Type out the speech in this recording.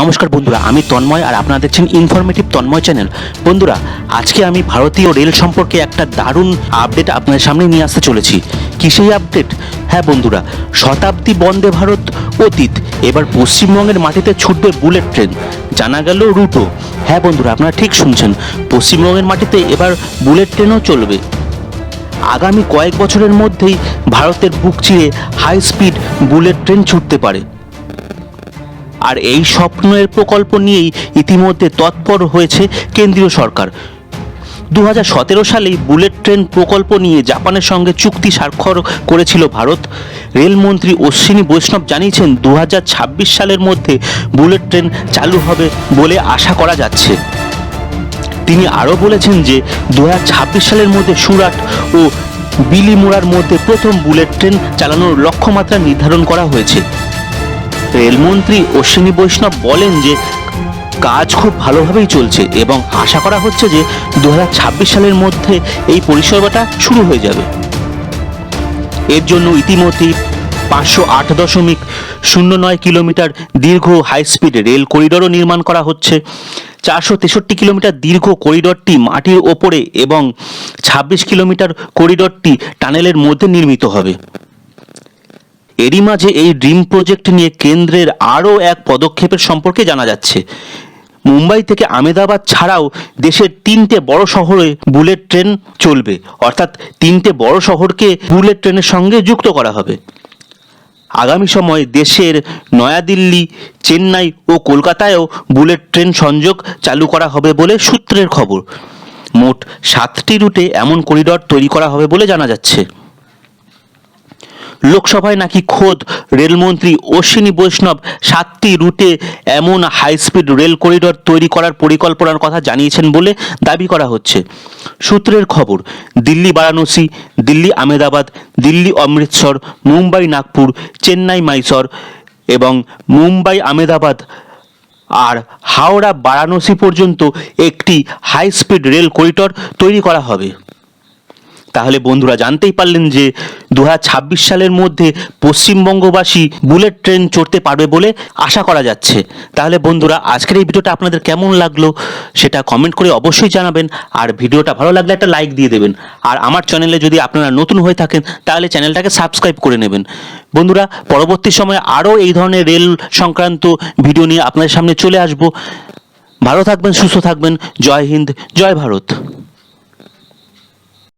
নমস্কার বন্ধুরা, আমি তন্ময় আর আপনারা দেখছেন ইনফরমেটিভ তন্ময় চ্যানেল বন্ধুরা, আজকে আমি ভারতীয় রেল সম্পর্কে একটা দারুণ আপডেট আপনাদের সামনে নিয়ে আসতে চলেছি। কি সেই আপডেট হ্যাঁ বন্ধুরা, শতাব্দী বন্দে ভারত অতীত, এবার পশ্চিমবঙ্গের মাটিতে ছুটবে বুলেট ট্রেন। জানা গেল রুটো হ্যাঁ বন্ধুরা, আপনারা ঠিক শুনছেন, পশ্চিমবঙ্গের মাটিতে এবার বুলেট ট্রেনও চলবে। আগামী কয়েক বছরের মধ্যেই ভারতের বুক চিরে হাই স্পিড বুলেট ট্রেন ছুটতে পারে। আর এই স্বপ্নের প্রকল্প নিয়েই ইতিমধ্যে তৎপর হয়েছে কেন্দ্রীয় সরকার। দু হাজার সতেরো সালেই বুলেট ট্রেন প্রকল্প নিয়ে জাপানের সঙ্গে চুক্তি স্বাক্ষর করেছিল ভারত। রেলমন্ত্রী অশ্বিনী বৈষ্ণব জানিয়েছেন দু হাজার ছাব্বিশ সালের মধ্যে বুলেট ট্রেন চালু হবে বলে আশা করা যাচ্ছে। তিনি আরও বলেছেন যে দু হাজার ছাব্বিশ সালের মধ্যে সুরাট ও বিলিমোড়ার মধ্যে প্রথম বুলেট ট্রেন চালানোর লক্ষ্যমাত্রা নির্ধারণ করা হয়েছে। রেলমন্ত্রী অশ্বিনী বৈষ্ণব বলেন যে, কাজ খুব ভালোভাবেই চলছে এবং আশা করা হচ্ছে যে দু হাজার ছাব্বিশ সালের মধ্যে এই পরিষেবাটা শুরু হয়ে যাবে। এর জন্য ইতিমধ্যেই পাঁচশো আট দশমিক শূন্য নয় কিলোমিটার দীর্ঘ হাই স্পিড রেল করিডোরও নির্মাণ করা হচ্ছে। চারশো তেষট্টি কিলোমিটার দীর্ঘ করিডোরটি মাটির ওপরে এবং ছাব্বিশ কিলোমিটার করিডোরটি টানেলের মধ্যে নির্মিত হবে। এরই মাঝে এই ড্রিম প্রজেক্ট নিয়ে কেন্দ্রের আরও এক পদক্ষেপের সম্পর্কে জানা যাচ্ছে। মুম্বাই থেকে আমেদাবাদ ছাড়াও দেশের তিনটে বড় শহরে বুলেট ট্রেন চলবে। অর্থাৎ তিনটে বড় শহরকে বুলেট ট্রেনের সঙ্গে যুক্ত করা হবে। আগামী সময়ে দেশের নয়াদিল্লি, চেন্নাই ও কলকাতায়ও বুলেট ট্রেন সংযোগ চালু করা হবে বলে সূত্রের খবর। মোট সাতটি রুটে এমন করিডর তৈরি করা হবে বলে জানা যাচ্ছে। লোকসভায় নাকি খোদ রেলমন্ত্রী অশ্বিনী বৈষ্ণব সাতটি রুটে এমন হাই স্পিড রেল করিডর তৈরি করার পরিকল্পনার কথা জানিয়েছেন বলে দাবি করা হচ্ছে। সূত্রের খবর, দিল্লি বারাণসী, দিল্লি আমেদাবাদ দিল্লি অমৃতসর, মুম্বাই নাগপুর, চেন্নাই মাইসর এবং মুম্বাই আমেদাবাদ আর হাওড়া বারাণসী পর্যন্ত একটি হাই স্পিড রেল করিডর তৈরি করা হবে। তাহলে বন্ধুরা জানতেই পারলেন যে দু হাজার ছাব্বিশ সালের মধ্যে পশ্চিমবঙ্গবাসী বুলেট ট্রেন চড়তে পারবে বলে আশা করা যাচ্ছে। তাহলে বন্ধুরা আজকের এই ভিডিওটা আপনাদের কেমন লাগল সেটা কমেন্ট করে অবশ্যই জানাবেন। আর ভিডিওটা ভালো লাগলে একটা লাইক দিয়ে দেবেন। আর আমার চ্যানেলে যদি আপনারা নতুন হয়ে থাকেন, তাহলে চ্যানেলটাকে সাবস্ক্রাইব করে নেবেন। বন্ধুরা, পরবর্তী সময়ে আরও এই ধরনের রেল সংক্রান্ত ভিডিও নিয়ে আপনাদের সামনে চলে আসব। ভালো থাকবেন, সুস্থ থাকবেন। জয় হিন্দ, জয় ভারত।